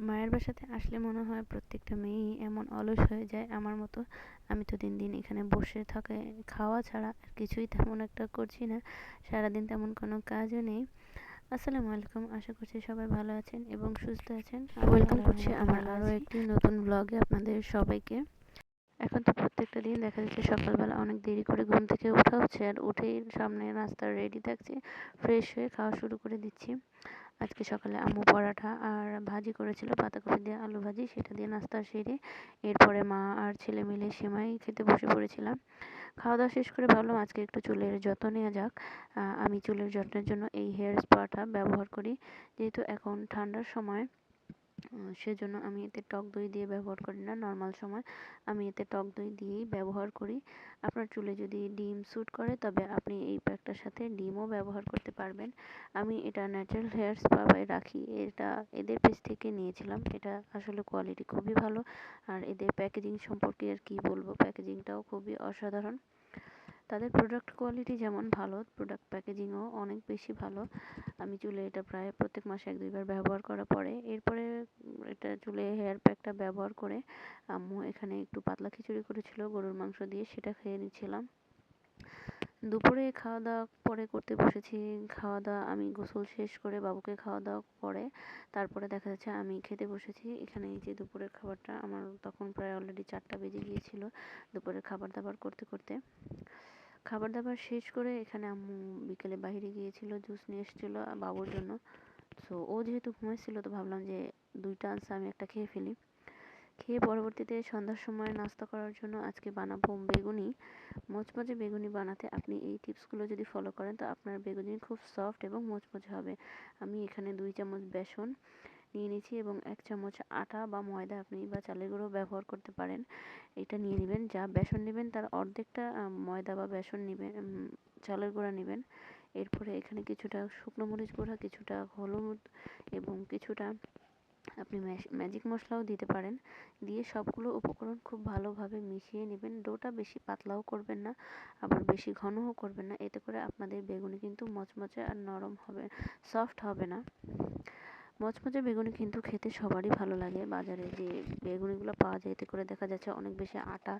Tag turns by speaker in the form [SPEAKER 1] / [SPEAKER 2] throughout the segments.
[SPEAKER 1] মায়ের বাসাতে আসলে মনে হয় প্রত্যেকটা মেয়েই এমন অলস হয়ে যায় আমার মতো। আমি তো দিন দিন এখানে বসে থাকে খাওয়া ছাড়া আর কিছুই তেমন একটা করছি না। সারাদিন তেমন কোনো কাজও নেই। আসসালামু আলাইকুম আশা করছি সবাই ভালো আছেন এবং সুস্থ আছেন। ওয়েলকাম করছি আমার আরও একটি নতুন ব্লগে আপনাদের সবাইকে। এখন তো প্রত্যেকটা দিন দেখা যাচ্ছে সকালবেলা অনেক দেরি করে ঘুম থেকে ওঠা হচ্ছে আর উঠেই সামনে নাস্তা রেডি থাকছে ফ্রেশ হয়ে খাওয়া শুরু করে দিচ্ছি। আজকে সকালে আম্মু পরাঠা আর ভাজি করেছিল পাতাকপি দিয়ে আলু ভাজি, সেটা দিয়ে নাস্তা সেরে এরপরে মা আর ছেলে মিলে সেমাই খেতে বসে পড়েছিলাম। খাওয়া দাওয়া শেষ করে ভাবলাম আজকে একটু চুলের যত্ন নেওয়া যাক। আমি চুলের যত্নের জন্য এই হেয়ার স্পাটা ব্যবহার করি। যেহেতু এখন ঠান্ডার সময় সেজন্য আমি এতে টক দই দিয়ে ব্যবহার করি না নর্মাল সময়। আমি এতে টক দই দিয়েই ব্যবহার করি। আপনার চুলে যদি ডিম স্যুট করে, তবে আপনি এই প্যাকটার সাথে ডিমও ব্যবহার করতে পারবেন। আমি এটা ন্যাচারাল হেয়ার স্পায় রাখি। এটা এদের পেজ থেকে নিয়েছিলাম। এটা আসলে কোয়ালিটি খুবই ভালো। আর এদের প্যাকেজিং সম্পর্কে আর কি বলব? প্যাকেজিংটাও খুবই অসাধারণ। তাদের প্রোডাক্ট কোয়ালিটি যেমন ভালো প্রোডাক্ট প্যাকেজিংও অনেক বেশি ভালো। আমি চুলে এটা প্রায় প্রত্যেক মাসে এক দুইবার ব্যবহার করার পরে। এরপরে এটা চুলে হেয়ার প্যাকটা ব্যবহার করে আম্মু এখানে একটু পাতলা খিচুড়ি করেছিল, গরুর মাংস দিয়ে সেটা খেয়ে নিচ্ছিলাম। দুপুরে খাওয়া দাওয়া পরে করতে বসেছি। খাওয়া দাওয়া আমি গোসল শেষ করে বাবুকে খাওয়া দাওয়া করে তারপরে দেখা যাচ্ছে আমি খেতে বসেছি। এখানে এই যে দুপুরের খাবারটা আমার তখন প্রায় অলরেডি চারটা বেজে গিয়েছিল দুপুরের খাবার দাবার করতে করতে। খাবার দাবার শেষ করে এখানে আম্মু বিকেলে বাইরে গিয়েছিল, জুস নিয়ে এসেছিল বাবুর জন্য। সো ও যেহেতু ঘুমাইছিল, তো ভাবলাম যে দুইটা আনসে আমি একটা খেয়ে ফেলি। খেয়ে পরবর্তীতে সন্ধ্যার সময় নাস্তা করার জন্য আজকে বানাবো বেগুনি। মচমচে বেগুনি বানাতে আপনি এই টিপসগুলো যদি ফলো করেন, তো আপনার বেগুনি খুব সফট এবং মচমচে হবে। আমি এখানে দুই চামচ বেসন নিয়ে নিয়েছি এবং এক চামচ আটা বা ময়দা আপনি বা চালের গুঁড়ো ব্যবহার করতে পারেন। এটা নিয়ে নেবেন, যা বেসন নেবেন তার অর্ধেকটা ময়দা বা বেসন নেবেন চালের গুঁড়া নেবেন। এরপরে এখানে কিছুটা শুকনো মরিচ গুঁড়া, কিছুটা হলুদ এবং কিছুটা আপনি ম্যাজিক মশলাও দিতে পারেন। দিয়ে সবগুলো উপকরণ খুব ভালোভাবে মিশিয়ে নেবেন। ডোটা বেশি পাতলাও করবেন না, আবার বেশি ঘনও করবেন না। এতে করে আপনাদের বেগুনি কিন্তু মচমচে আর নরম হবে, সফট হবে না। মচমচে বেগুনি কিন্তু খেতে সবারই ভালো লাগে। বাজারে যে বেগুনিগুলো পাওয়া যায়, এতে করে দেখা যাচ্ছে অনেক বেশি আটা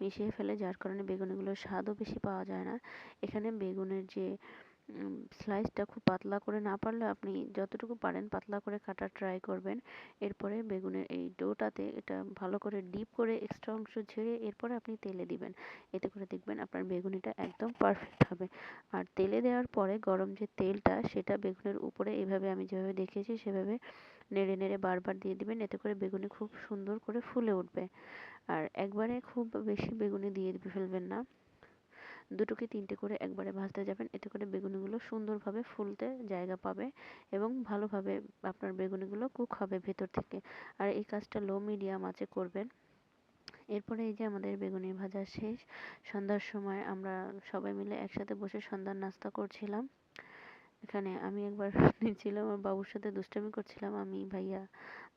[SPEAKER 1] মিশিয়ে ফেলে, যার কারণে বেগুনিগুলোর স্বাদও বেশি পাওয়া যায় না। এখানে বেগুনের যে স্লাইসটা খুব পাতলা করে না পারলে আপনি যতটুকু পারেন পাতলা করে কাটার ট্রাই করবেন। এরপরে বেগুনের এই ডোটাতে এটা ভালো করে ডিপ করে এক্সট্রা অংশ ঝেড়ে এরপরে আপনি তেলে দিবেন। এতে করে দেখবেন আপনার বেগুনিটা একদম পারফেক্ট হবে। আর তেলে দেওয়ার পরে গরম যে তেলটা সেটা বেগুনের উপরে এভাবে আমি যেভাবে দেখিয়েছি সেভাবে নেড়ে নেড়ে বারবার দিয়ে দিবেন। এতে করে বেগুনি খুব সুন্দর করে ফুলে উঠবে। আর একবারে খুব বেশি বেগুনি দিয়ে ফেলবেন না। দুটো কি তিনটে করে একবারে ভাজতে যাবেন। এতে করে বেগুনিগুলো সুন্দরভাবে ফুলতে জায়গা পাবে এবং ভালোভাবে আপনার বেগুনিগুলো কুক হবে ভেতর থেকে। আর এই কাজটা লো মিডিয়াম আঁচে করবেন। এরপরে এই যে আমাদের বেগুনি ভাজা শেষ। সন্ধ্যার সময় আমরা সবাই মিলে একসাথে বসে সন্ধ্যার নাস্তা করছিলাম। এখানে আমি একবার নিয়েছিলাম আমার বাবুর সাথে দুষ্টামি করছিলাম। আমি, ভাইয়া,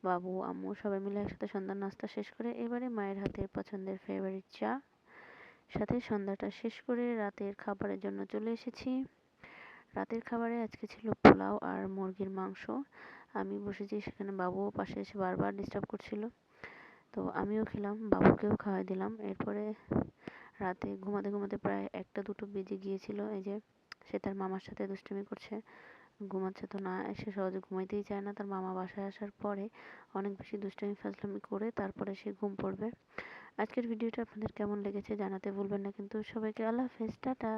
[SPEAKER 1] বাবু, আম্মু সবাই মিলে একসাথে সন্ধ্যার নাস্তা শেষ করে এবারে মায়ের হাতের পছন্দের ফেভারিট চা সাথে সন্ধ্যাটা শেষ করে রাতের খাবারের জন্য চলে এসেছি। রাতের খাবারে আজকে ছিল পোলাও আর মুরগির মাংস। আমি বসেছি সেখানে বাবুও পাশে এসে বারবার ডিস্টার্ব করছিল। তো আমিও খেলাম, বাবুকেও খাওয়াই দিলাম। এরপরে রাতে ঘুমাতে ঘুমাতে প্রায় একটা দুটো বেজে গিয়েছিল। এই যে সে তার মামার সাথে দুষ্টুমি করছে। ঘুমাচ্ছে তো না এসে সহজে ঘুমাইতেই চায় না। তার মামা বাসায় আসার পরে অনেক বেশি দুষ্টামি, ফাজলামি করে তারপরে সে ঘুম পড়বে। আজকের ভিডিওটা আপনাদের কেমন লেগেছে জানাতে ভুলবেন না, কিন্তু সবাইকে আল্লাহ হাফেজ, টাটা।